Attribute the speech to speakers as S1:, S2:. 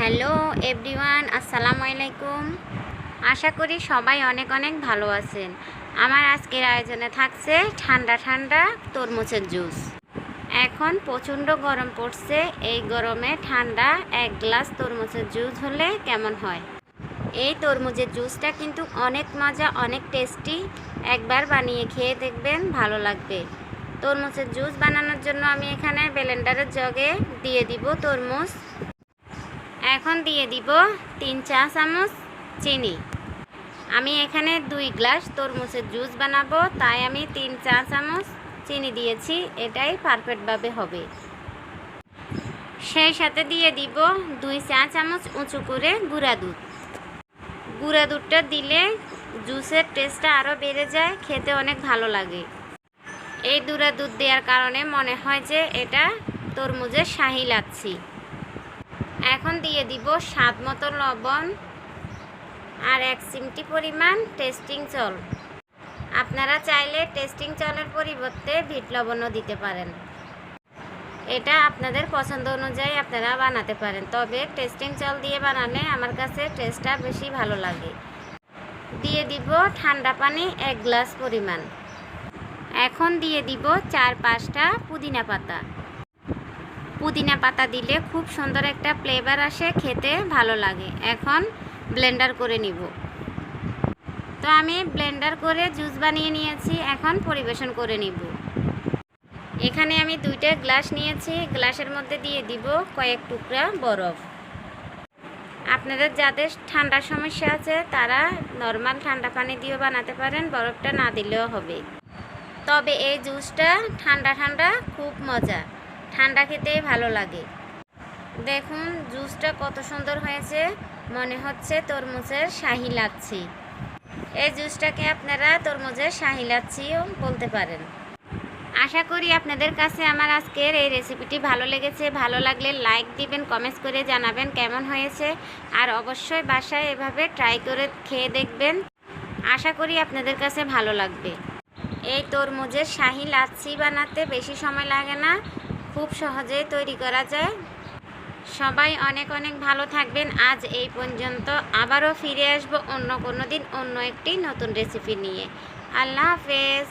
S1: Hello everyone, আসসালামু আলাইকুম। আশা করি সবাই অনেক অনেক ভালো আছেন। আমার আজকের আয়োজনে থাকছে ঠান্ডা ঠান্ডা তরমুজের জুস। এখন প্রচণ্ড গরম পড়ছে, এই গরমে ঠান্ডা এক গ্লাস তরমুজের জুস হলে কেমন হয়? এই তরমুজের জুসটা কিন্তু অনেক মজা, অনেক টেস্টি। একবার বানিয়ে খেয়ে দেখবেন ভালো লাগবে। তরমুজের জুস বানানোর জন্য আমি এখানে ব্লেন্ডারের জগে দিয়ে দিব তরমুজ। এখন দিয়ে দিব তিন চা চামচ চিনি। আমি এখানে দুই গ্লাস তরমুজের জুস বানাবো, তাই আমি তিন চা চামচ চিনি দিয়েছি, এটাই পারফেক্টভাবে হবে। সেই সাথে দিয়ে দিব দুই চা চামচ উঁচু করে গুঁড়া দুধ। গুঁড়া দুধটা দিলে জুসের টেস্টটা আরও বেড়ে যায়, খেতে অনেক ভালো লাগে। এই গুঁড়া দুধ দেওয়ার কারণে মনে হয় যে এটা তরমুজের শাহি লাচ্ছি। এখন দিয়ে দিব স্বাদ মতো লবণ আর এক চিমটি পরিমাণ টেস্টিং চল আপনারা চাইলে টেস্টিং চলের পরিবর্তে ভিট লবণও দিতে পারেন। এটা আপনাদের পছন্দ অনুযায়ী আপনারা বানাতে পারেন, তবে টেস্টিং চল দিয়ে বানালে আমার কাছে টেস্টটা বেশি ভালো লাগে। দিয়ে দিব ঠান্ডা পানি এক গ্লাস পরিমাণ। এখন দিয়ে দিব চার পাঁচটা পুদিনা পাতা। পুদিনা পাতা দিলে খুব সুন্দর একটা ফ্লেভার আসে, খেতে ভালো লাগে। এখন ব্লেন্ডার করে নিব। তো আমি ব্লেন্ডার করে জুস বানিয়ে নিয়েছি, এখন পরিবেশন করে নিব। এখানে আমি দুইটা গ্লাস নিয়েছি গ্লাসের মধ্যে দিয়ে দিব কয়েক টুকরা বরফ। আপনাদের যাদের ঠান্ডার সমস্যা আছে, তারা নর্মাল ঠান্ডা পানি দিয়েও বানাতে পারেন, বরফটা না দিলেও হবে। তবে এই জুসটা ঠান্ডা ঠান্ডা, খুব মজা। ঠান্ডা খেতেই ভালো লাগে। দেখুন, জুসটা কত সুন্দর হয়েছে। মনে হচ্ছে তরমুজের শাহি লাচ্ছি। এই জুসটাকে আপনারা তরমুজের শাহি লাচ্ছিও বলতে পারেন। আশা করি আপনাদের কাছে আমার আজকের এই রেসিপিটি ভালো লেগেছে। ভালো লাগলে লাইক দিবেন, কমেন্টস করে জানাবেন কেমন হয়েছে। আর অবশ্যই বাসায় এভাবে ট্রাই করে খেয়ে দেখবেন। আশা করি আপনাদের কাছে ভালো লাগবে। এই তরমুজের শাহি লাচ্ছি বানাতে বেশি সময় লাগে না। খুব সহজেই তৈরি করা যায়। সবাই অনেক অনেক ভালো থাকবেন। আজ এই পর্যন্ত আবারও ফিরে আসব অন্য কোনো দিন অন্য একটি নতুন রেসিপি নিয়ে। আল্লাহ হাফেজ।